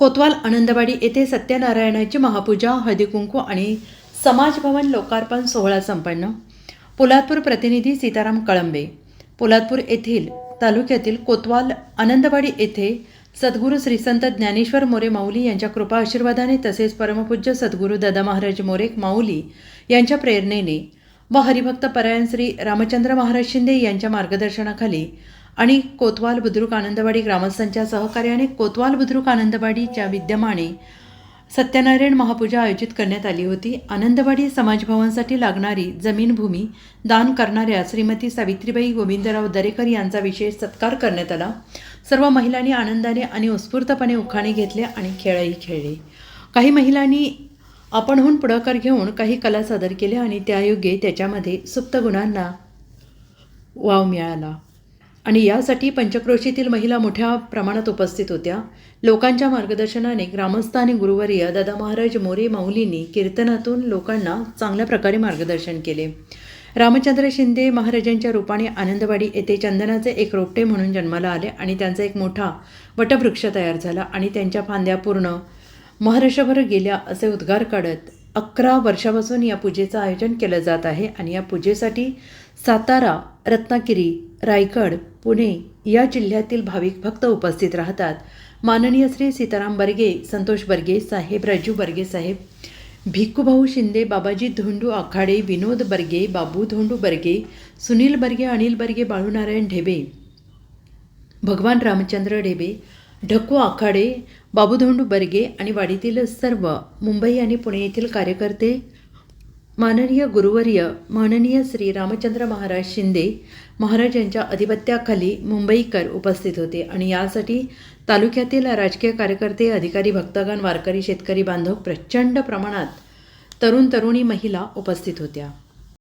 कोतवाल आनंदवाडी येथे सत्यनारायणाची महापूजा हळदीकुंकू आणि समाजभवन लोकार्पण सोहळा संपन्न. पोलादपूर प्रतिनिधी सीताराम कळंबे. पोलादपूर येथील तालुक्यातील कोतवाल आनंदवाडी येथे सद्गुरू श्री संत ज्ञानेश्वर मोरे माऊली यांच्या कृपा आशीर्वादाने तसेच परमपूज्य सद्गुरू दादा महाराज मोरे माऊली यांच्या प्रेरणेने व हरिभक्त परायण श्री रामचंद्र महाराज शिंदे यांच्या मार्गदर्शनाखाली आणि कोतवाल बुद्रुक आनंदवाडी ग्रामस्थांच्या सहकार्याने कोतवाल बुद्रुक आनंदवाडीच्या विद्यमाने सत्यनारायण महापूजा आयोजित करण्यात आली होती. आनंदवाडी समाजभवनसाठी लागणारी जमीनभूमी दान करणाऱ्या श्रीमती सावित्रीबाई गोविंदराव दरेकर यांचा विशेष सत्कार करण्यात आला. सर्व महिलांनी आनंदाने आणि उत्स्फूर्तपणे उखाणे घेतले आणि खेळही खेळले. काही महिलांनी आपणहून पुढाकार घेऊन काही कला सादर केल्या आणि त्यायोगे त्याच्यामध्ये सुप्त गुणांना वाव मिळाला. आणि यासाठी पंचक्रोशीतील महिला मोठ्या प्रमाणात उपस्थित होत्या. लोकांच्या मार्गदर्शनाने ग्रामस्थ आणि गुरुवर्य दादा महाराज मोरे माऊलींनी कीर्तनातून लोकांना चांगल्या प्रकारे मार्गदर्शन केले. रामचंद्र शिंदे महाराजांच्या रूपाने आनंदवाडी येथे चंदनाचे एक रोपटे म्हणून जन्माला आले आणि त्यांचा एक मोठा वटवृक्ष तयार झाला आणि त्यांच्या फांद्या पूर्ण महाराष्ट्रभर गेल्या असे उद्गार काढत अकरा वर्षापासून या पूजेचं आयोजन केलं जात आहे आणि या पूजेसाठी सातारा रत्नागिरी रायगड पुणे या जिल्ह्यातील भाविक भक्त उपस्थित राहतात. माननीय श्री सीताराम बर्गे संतोष बर्गे साहेब राजू बर्गे साहेब भिक्खूभाऊ शिंदे बाबाजी धोंडू आखाडे विनोद बर्गे बाबू धोंडू बर्गे सुनील बर्गे अनिल बर्गे बाळूनारायण ढेबे भगवान रामचंद्र ढेबे ढकू आखाडे बाबूधोंडू बर्गे आणि वाडीतील सर्व मुंबई आणि पुणे येथील कार्यकर्ते माननीय गुरुवर्य माननीय श्री रामचंद्र महाराज शिंदे महाराज यांच्या अधिपत्याखाली मुंबईकर उपस्थित होते आणि यासाठी तालुक्यातील राजकीय कार्यकर्ते अधिकारी भक्तगण वारकरी शेतकरी बांधव प्रचंड प्रमाणात तरुण तरुणी महिला उपस्थित होत्या.